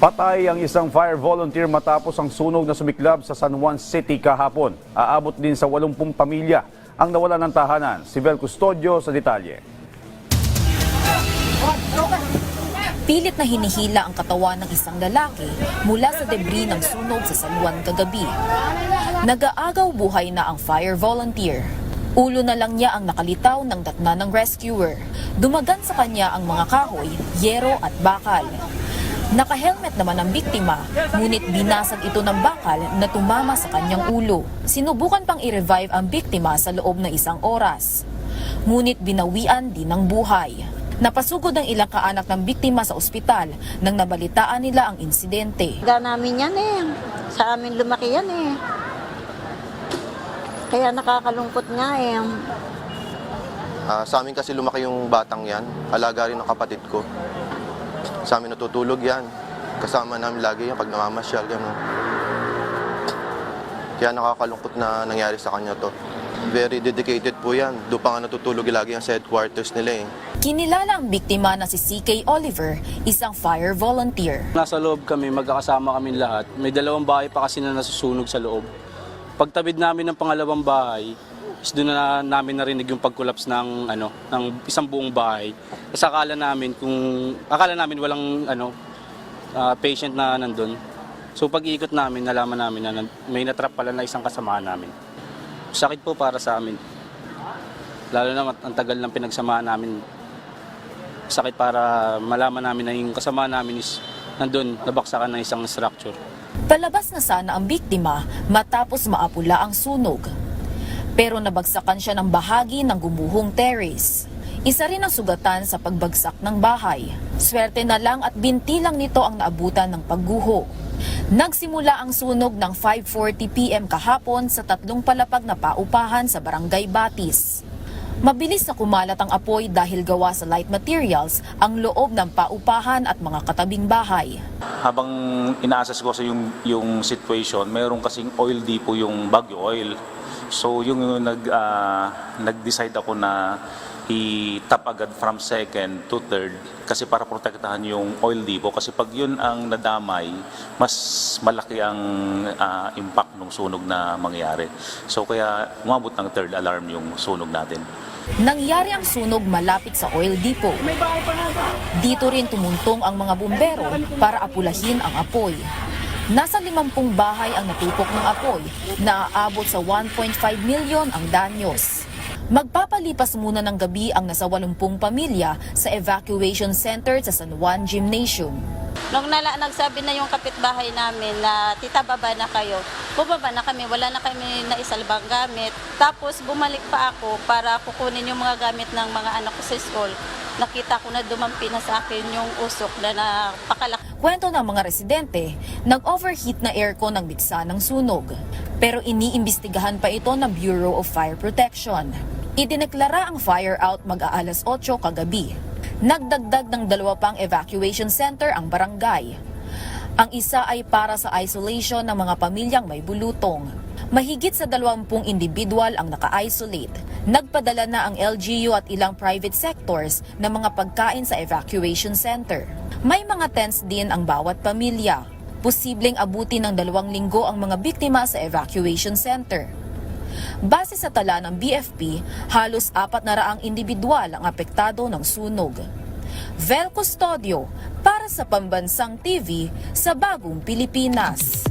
Patay ang isang fire volunteer matapos ang sunog na sumiklab sa San Juan City kahapon. Aabot din sa 80 pamilya ang nawala ng tahanan. Si Vel Custodio sa detalye. Pilit na hinihila ang katawan ng isang lalaki mula sa debris ng sunog sa San Juan kagabi. Nagaagaw buhay na ang fire volunteer. Ulo na lang niya ang nakalitaw ng datna ng rescuer. Dumagan sa kanya ang mga kahoy, yero at bakal. Naka-helmet naman ang biktima, ngunit binasag ito ng bakal na tumama sa kanyang ulo. Sinubukan pang i-revive ang biktima sa loob ng isang oras. Ngunit binawian din ng buhay. Napasugod ang ilang kaanak ng biktima sa ospital nang nabalitaan nila ang insidente. Ga namin yan eh. Sa amin lumaki yan eh. Kaya nakakalungkot nga eh. Ah, sa amin kasi lumaki yung batang yan. Alaga rin ng kapatid ko. Sa amin natutulog yan. Kasama namin lagi yan pag namamasyal. Yan, oh. Kaya nakakalungkot na nangyari sa kanya to. Very dedicated po yan. Doon pa nga natutulog lagi yan sa headquarters nila eh. Kinilala ang biktima na si CK Oliver, isang fire volunteer. Nasa loob kami, magkakasama kami lahat. May dalawang bahay pa kasi na nasusunog sa loob. Pagtabid namin ng pangalawang bahay, is doon na namin narinig yung pagkulaps ng ano ng isang buong bahay. Kasi akala namin kung akala namin walang ano ah, patient na nandun. So pag iikot namin, nalaman namin na may natrap pala na isang kasamahan namin. Sakit po para sa amin. Lalo na ang tagal ng pinagsamahan namin sakit para malaman namin na yung kasama namin is nandun, nabaksakan ng isang structure. Palabas na sana ang biktima matapos maapula ang sunog. Pero nabagsakan siya ng bahagi ng gumuhong terrace. Isa rin ang sugatan sa pagbagsak ng bahay. Swerte na lang at binti lang nito ang naabutan ng pagguho. Nagsimula ang sunog ng 5.40pm kahapon sa tatlong palapag na paupahan sa Barangay Batis. Mabilis na kumalat ang apoy dahil gawa sa light materials ang loob ng paupahan at mga katabing bahay. habang ina-assess ko sa yung, yung situation, mayroon kasing oil depot yung Baguio Oil. So yung nag, ah, nag-decide ako na i-tap agad from second to third kasi para protektahan yung oil depot kasi pag yun ang nadamay mas malaki ang ah, impact ng sunog na mangyari so kaya umabot ng third alarm yung sunog natin Nangyari ang sunog malapit sa oil depot. Dito rin tumuntong ang mga bumbero para apulahin ang apoy. Nasa 50 bahay ang natupok ng apoy na aabot sa 1.5 milyon ang danyos. Magpapalipas muna ng gabi ang nasa 80 pamilya sa evacuation center sa San Juan Gymnasium. Nung nala, nagsabi na yung kapitbahay namin na tita baba na kayo, bumaba na kami, wala na kami na isalbang gamit. Tapos bumalik pa ako para kukunin yung mga gamit ng mga anak ko sa school. Nakita ko na dumampi na sa akin yung usok na napakalaki. Kwento ng mga residente, nag-overheat na aircon ang bitsa ng sunog. Pero iniimbestigahan pa ito ng Bureau of Fire Protection. Idineklara ang fire out mag-aalas 8 kagabi. Nagdagdag ng dalawa pang evacuation center ang barangay. Ang isa ay para sa isolation ng mga pamilyang may bulutong. Mahigit sa 20 individual ang naka-isolate. Nagpadala na ang LGU at ilang private sectors ng mga pagkain sa evacuation center. May mga tents din ang bawat pamilya. Posibleng abuti ng dalawang linggo ang mga biktima sa evacuation center. Base sa tala ng BFP, halos apat na raang individual ang apektado ng sunog. Vel Custodio para sa Pambansang TV sa Bagong Pilipinas.